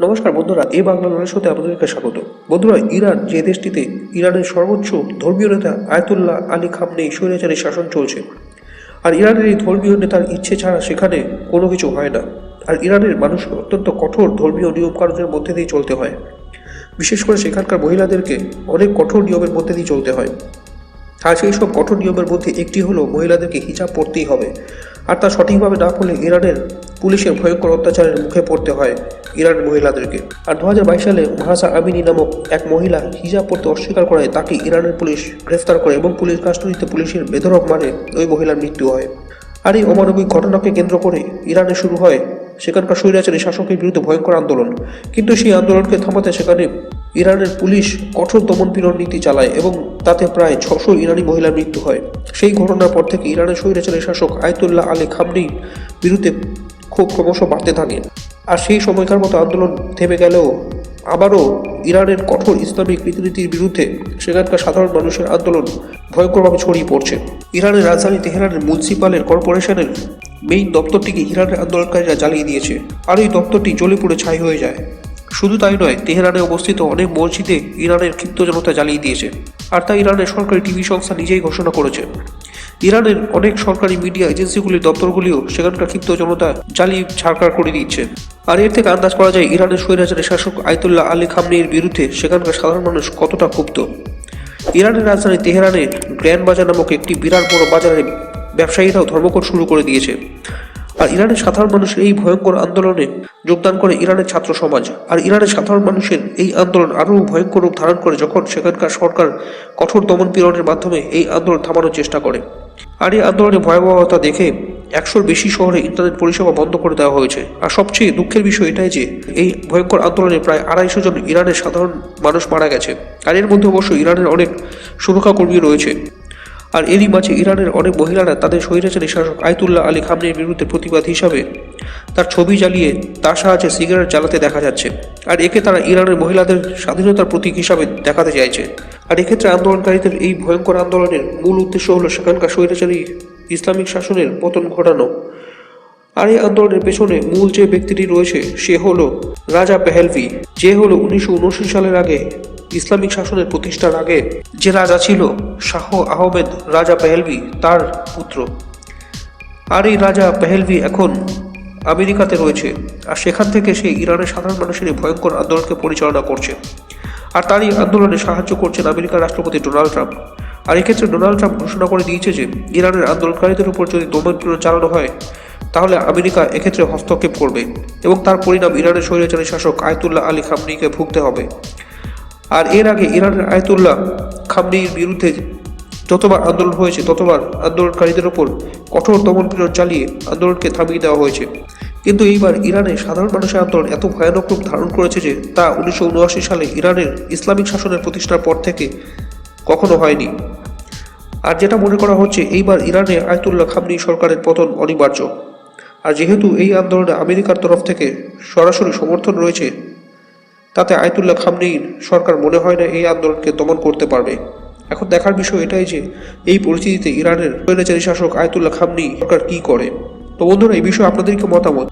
নমস্কার বন্ধুরা, এই বাংলা লড়াই শোতে আপনাদেরকে স্বাগত। বন্ধুরা, ইরান, যে দেশটিতে ইরানের সর্বোচ্চ ধর্মীয় নেতা আয়তুল্লাহ আলী খামনেই স্বৈরাচারী শাসন চলছে, আর ইরানের এই ধর্মীয় নেতার ইচ্ছে ছাড়া সেখানে কোনো কিছু হয় না, আর ইরানের মানুষ অত্যন্ত কঠোর ধর্মীয় নিয়মকানুনের মধ্যে দিয়ে চলতে হয়। বিশেষ করে সেখানকার মহিলাদেরকে অনেক কঠোর নিয়মের মধ্যে দিয়ে চলতে হয়। আর সেই সব কঠোর নিয়মের মধ্যে একটি হলো মহিলাদেরকে হিজাব পরতেই হবে। আর তা সঠিকভাবে না করলে ইরানের পুলিশের ভয়ঙ্কর অত্যাচারের মুখে পড়তে হয় ইরান মহিলাদেরকে। আর দু হাজার বাইশ সালে মাহাসা আমিনী নামক এক মহিলা হিজাব পরতে অস্বীকার করায় তাকে ইরানের পুলিশ গ্রেফতার করে এবং পুলিশ কাস্টডিতে পুলিশের বেধরক মানে ওই মহিলার মৃত্যু হয়। আর এই অমানবিক ঘটনাকে কেন্দ্র করে ইরানে শুরু হয় সেখানকার স্বৈরাচারী শাসকের বিরুদ্ধে ভয়ঙ্কর আন্দোলন। কিন্তু সেই আন্দোলনকে থামাতে সেখানে ইরানের পুলিশ কঠোর দমনপীড়ন নীতি চালায় এবং তাতে প্রায় ছশো ইরানি মহিলার মৃত্যু হয়। সেই ঘটনার পর থেকে ইরানের স্বৈরাচারী শাসক আয়তুল্লাহ আলী খামনি বিরুদ্ধে খুব ক্রমশ বাড়তে থাকে। আর সেই সময়কার মতো আন্দোলন থেমে গেলেও আবারও ইরানের কঠোর ইসলামিক রীতিনীতির বিরুদ্ধে সেখানকার সাধারণ মানুষের আন্দোলন ভয়ঙ্করভাবে ছড়িয়ে পড়ছে। ইরানের রাজধানী তেহরানের মুন্সিপালের কর্পোরেশনের মেইন দপ্তরটিকে ইরানের আন্দোলনকারীরা জ্বালিয়ে দিয়েছে। আর এই দপ্তরটি জ্বলে পুড়ে ছাই হয়ে যায়। শুধু তাই নয়, তেহরানে অবস্থিত অনেক মসজিদে ইরানের ক্ষিপ্ত জনতা জ্বালিয়ে দিয়েছে, আর তা ইরানের সরকারি টিভি সংস্থা নিজেই ঘোষণা করেছে। ইরানের অনেক সরকারি মিডিয়া এজেন্সিগুলির দপ্তরগুলিও সেখানকার ক্ষিপ্ত জনতা জ্বালিয়ে ছাড়কার করে দিচ্ছে আর এর থেকে আন্দাজ করা যায়, ইরানের স্বৈরাচারী শাসক আয়তুল্লাহ আলী খামনির বিরুদ্ধে সেখানকার সাধারণ মানুষ কতটা ক্ষুব্ধ। ইরানের রাজধানী তেহরানে গ্র্যান্ড বাজার নামক একটি বিরাট বড় বাজারে ব্যবসায়ীরাও ধর্মঘট শুরু করে দিয়েছে। আর ইরানের সাধারণ মানুষের এই ভয়ঙ্কর আন্দোলনে যোগদান করে ইরানের ছাত্র সমাজ। আর ইরানের সাধারণ মানুষের এই আন্দোলন আরও ভয়ঙ্কর রূপ ধারণ করে যখন সেখানকার সরকার কঠোর দমন পীড়নের মাধ্যমে এই আন্দোলন থামানোর চেষ্টা করে। আর এই আন্দোলনের ভয়াবহতা দেখে একশোর বেশি শহরে ইন্টারনেট পরিষেবা বন্ধ করে দেওয়া হয়েছে। আর সবচেয়ে দুঃখের বিষয় এটাই যে, এই ভয়ঙ্কর আন্দোলনে প্রায় আড়াইশো জন ইরানের সাধারণ মানুষ মারা গেছে। আর এর মধ্যে অবশ্য ইরানের অনেক সুরক্ষাকর্মী রয়েছে। আর এরই মাঝে ইরানের অনেক মহিলারা তাদের স্বৈরাচারী শাসক আয়তুল্লাহ আলী খামনের বিরুদ্ধে প্রতিবাদ হিসাবে তার ছবি জ্বালিয়ে তার সাহায্যে সিগারেট জ্বালাতে দেখা যাচ্ছে। আর একে তারা ইরানের মহিলাদের স্বাধীনতার প্রতীক হিসাবে দেখাতে চাইছে। আর এক্ষেত্রে আন্দোলনকারীদের এই ভয়ঙ্কর আন্দোলনের মূল উদ্দেশ্য হলো সেখানকার স্বৈরাচারী ইসলামিক শাসনের পতন ঘটানো। আর এই আন্দোলনের পেছনে মূল যে ব্যক্তিটি রয়েছে, সে হলো রাজা পেহেলভি, যে হলো উনিশশো সালের আগে ইসলামিক শাসনের প্রতিষ্ঠার আগে যে রাজা ছিল, শাহ আহমেদ রাজা পেহেলভি তার পুত্র। আর এই রাজা পেহেলভি এখন আমেরিকাতে রয়েছে, আর সেখান থেকে সে ইরানের সাধারণ মানুষের ভয়ঙ্কর আন্দোলনকে পরিচালনা করছে। আর তারই আন্দোলনে সাহায্য করছেন আমেরিকার রাষ্ট্রপতি ডোনাল্ড ট্রাম্প। আর এক্ষেত্রে ডোনাল্ড ট্রাম্প ঘোষণা করে দিয়েছে যে, ইরানের আন্দোলনকারীদের উপর যদি দমনপীড়ন চালানো হয় তাহলে আমেরিকা এক্ষেত্রে হস্তক্ষেপ করবে এবং তার পরিণাম ইরানের স্বৈরাচারী শাসক আয়তুল্লাহ আলী খামনিকে ভুগতে হবে। আর এর আগে ইরানের আয়তুল্লাহ খামনির বিরুদ্ধে যতবার আন্দোলন হয়েছে, ততবার আন্দোলনকারীদের ওপর কঠোর দমন দমনপীড়ন চালিয়ে আন্দোলনকে থামিয়ে দেওয়া হয়েছে। কিন্তু এইবার ইরানে সাধারণ মানুষের আন্দোলন এত ভয়ানক রূপ ধারণ করেছে যে তা উনিশশো উনআশি সালে ইরানের ইসলামিক শাসনের প্রতিষ্ঠার পর থেকে কখনো হয়নি। আর যেটা মনে করা হচ্ছে, এইবার ইরানে আয়তুল্লাহ খামনি সরকারের পতন অনিবার্য। আর যেহেতু এই আন্দোলনে আমেরিকার তরফ থেকে সরাসরি সমর্থন রয়েছে, তাতে আয়তুল্লাহ খামনির সরকার মনে হয় না এই আন্দোলনকে দমন করতে পারবে। এখন দেখার বিষয় এটাই যে এই পরিস্থিতিতে ইরানের শাসক আয়তুল্লাহ খামনি সরকার কি করে। তো বন্ধুরা, এই বিষয়ে আপনাদেরকে মতামত?